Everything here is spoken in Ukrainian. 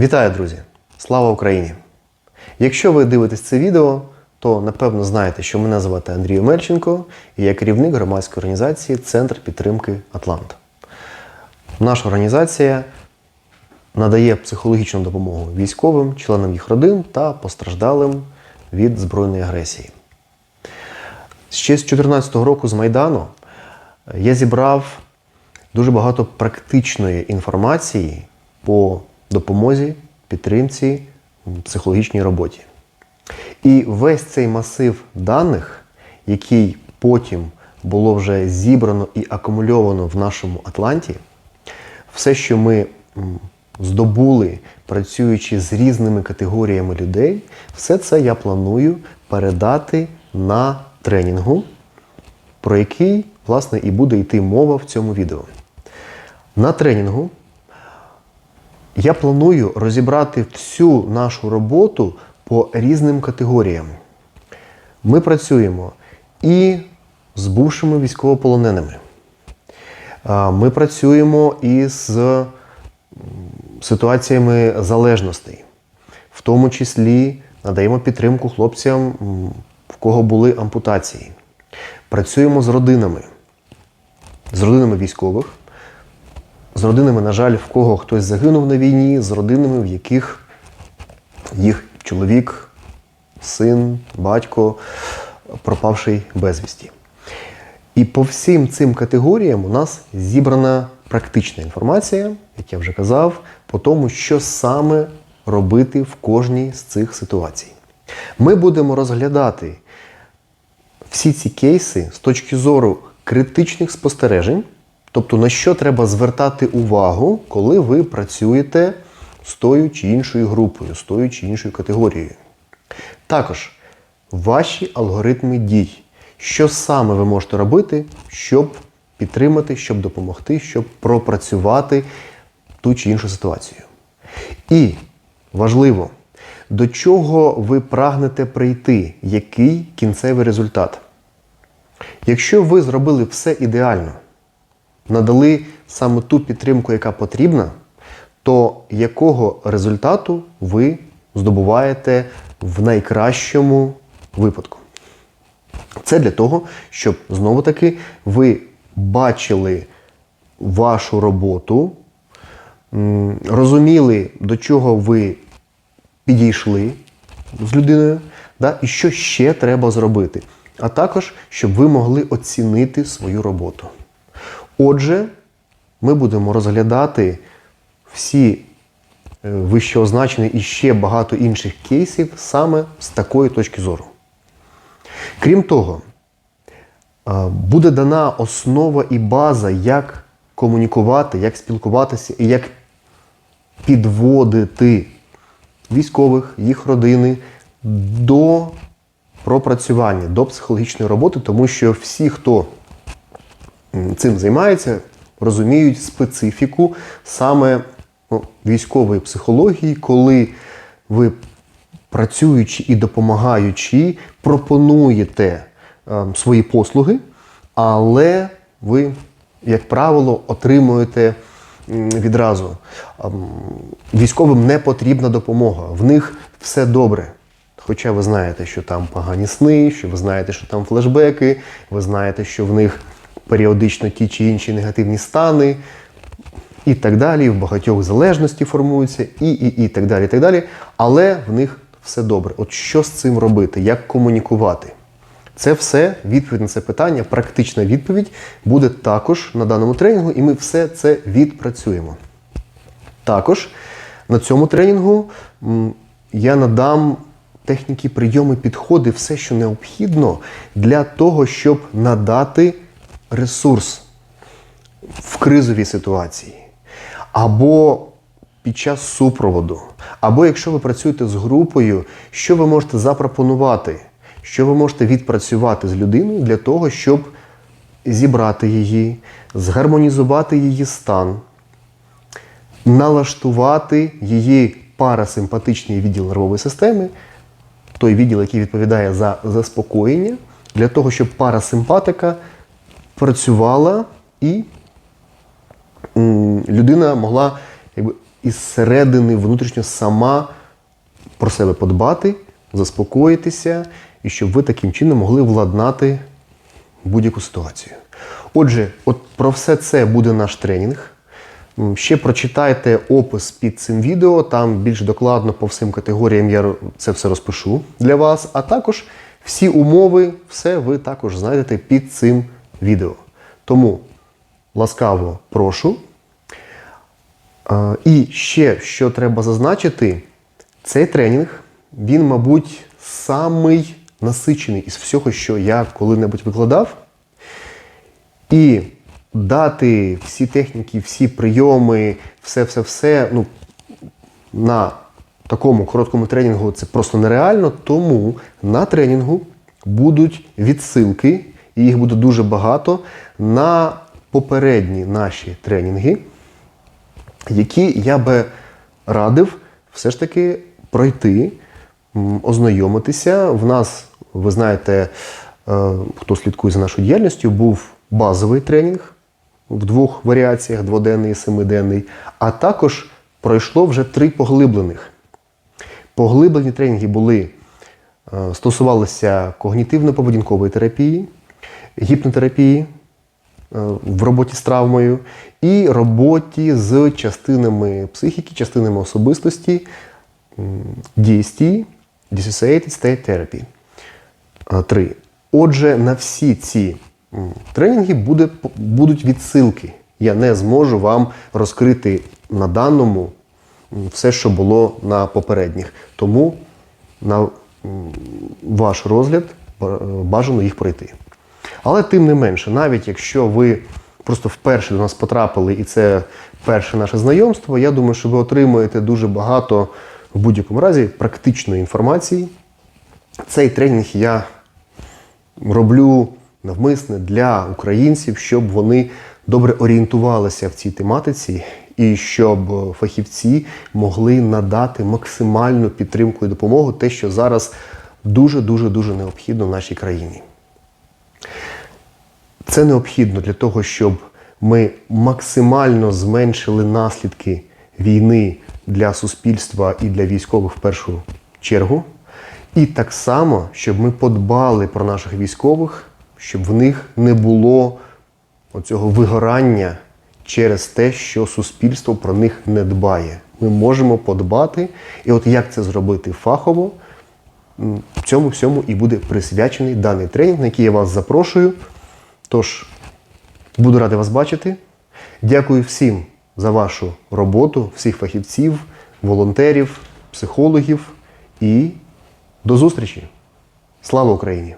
Вітаю, друзі! Слава Україні! Якщо ви дивитесь це відео, то напевно знаєте, що мене звати Андрій Омельченко і я керівник громадської організації Центр підтримки Атлант. Наша організація надає психологічну допомогу військовим, членам їх родин та постраждалим від збройної агресії. Ще з 2014 року з Майдану я зібрав дуже багато практичної інформації по допомозі, підтримці, психологічній роботі. І весь цей масив даних, який потім було вже зібрано і акумульовано в нашому Атланті, все, що ми здобули, працюючи з різними категоріями людей, все це я планую передати на тренінгу, про який, власне, і буде йти мова в цьому відео. На тренінгу я планую розібрати всю нашу роботу по різним категоріям. Ми працюємо і з бувшими військовополоненими. Ми працюємо із м, ситуаціями залежностей, в тому числі надаємо підтримку хлопцям, в кого були ампутації. Працюємо з родинами, з родинами військових, з родинами, на жаль, в кого хтось загинув на війні, з родинами, в яких їх чоловік, син, батько пропавший безвісті. І по всім цим категоріям у нас зібрана практична інформація, як я вже казав, по тому, що саме робити в кожній з цих ситуацій. Ми будемо розглядати всі ці кейси з точки зору критичних спостережень, тобто на що треба звертати увагу, коли ви працюєте з тою чи іншою групою, з тою чи іншою категорією. Також ваші алгоритми дій. Що саме ви можете робити, щоб підтримати, щоб допомогти, щоб пропрацювати ту чи іншу ситуацію. І важливо, до чого ви прагнете прийти, який кінцевий результат. Якщо ви зробили все ідеально, надали саме ту підтримку, яка потрібна, то якого результату ви здобуваєте в найкращому випадку? Це для того, щоб знову таки ви бачили вашу роботу, розуміли, до чого ви підійшли з людиною, да, і що ще треба зробити. А також, щоб ви могли оцінити свою роботу. Отже, ми будемо розглядати всі е, вищеозначені і ще багато інших кейсів саме з такої точки зору. Крім того, е, буде дана основа і база, як комунікувати, як спілкуватися і як підводити військових, їх родини до пропрацювання, до психологічної роботи, тому що всі, хто цим займається, розуміють специфіку саме ну, військової психології, коли ви працюючи і допомагаючи, пропонуєте е, свої послуги, але ви, як правило, отримуєте відразу. Ем, Військовим не потрібна допомога, в них все добре. Хоча ви знаєте, що там погані сни, що ви знаєте, що там флешбеки, ви знаєте, що в них періодично ті чи інші негативні стани, і так далі, в багатьох залежності формуються, і, і, і так далі, і так далі. Але в них все добре. От що з цим робити, як комунікувати? Це все відповідь на це питання, практична відповідь буде також на даному тренінгу, і ми все це відпрацюємо. Також на цьому тренінгу я надам техніки, прийоми, підходи, все, що необхідно для того, щоб надати ресурс в кризовій ситуації, або під час супроводу, або якщо ви працюєте з групою, що ви можете запропонувати, що ви можете відпрацювати з людиною для того, щоб зібрати її, згармонізувати її стан, налаштувати її парасимпатичний відділ нервової системи, той відділ, який відповідає за заспокоєння, для того, щоб парасимпатика працювала і людина могла якби, із середини внутрішньо сама про себе подбати, заспокоїтися, і щоб ви таким чином могли владнати будь-яку ситуацію. Отже, от про все це буде наш тренінг. Ще прочитайте опис під цим відео, там більш докладно по всім категоріям я це все розпишу для вас, а також всі умови, все ви також знайдете під цим відео. Тому ласкаво прошу. І ще що треба зазначити, цей тренінг, він, мабуть, самий насичений із всього, що я коли-небудь викладав. І дати всі техніки, всі прийоми, все-все-все ну, на такому короткому тренінгу це просто нереально. Тому на тренінгу будуть відсилки, і їх буде дуже багато на попередні наші тренінги, які я би радив все ж таки пройти, ознайомитися. В нас, ви знаєте, е, хто слідкує за нашою діяльністю, був базовий тренінг в двох варіаціях: дводенний і семиденний, а також пройшло вже три поглиблених. Поглиблені тренінги були, е, стосувалися когнітивно-поведінкової терапії, гіпнотерапії, е, в роботі з травмою і роботі з частинами психіки, частинами особистості DST, Dissociated State Therapy. Е, Три. Отже, на всі ці тренінги буде, будуть відсилки. Я не зможу вам розкрити на даному все, що було на попередніх. Тому на ваш розгляд е, бажано їх пройти. Але тим не менше, навіть якщо ви просто вперше до нас потрапили і це перше наше знайомство, я думаю, що ви отримаєте дуже багато в будь-якому разі практичної інформації. Цей тренінг я роблю навмисне для українців, щоб вони добре орієнтувалися в цій тематиці і щоб фахівці могли надати максимальну підтримку і допомогу, те, що зараз дуже дуже дуже необхідно нашій країні. Це необхідно для того, щоб ми максимально зменшили наслідки війни для суспільства і для військових в першу чергу. І так само, щоб ми подбали про наших військових, щоб в них не було оцього вигорання через те, що суспільство про них не дбає. Ми можемо подбати. І от як це зробити фахово, м, цьому всьому і буде присвячений даний тренінг, на який я вас запрошую. Тож, буду радий вас бачити. Дякую всім за вашу роботу, всіх фахівців, волонтерів, психологів і до зустрічі. Слава Україні!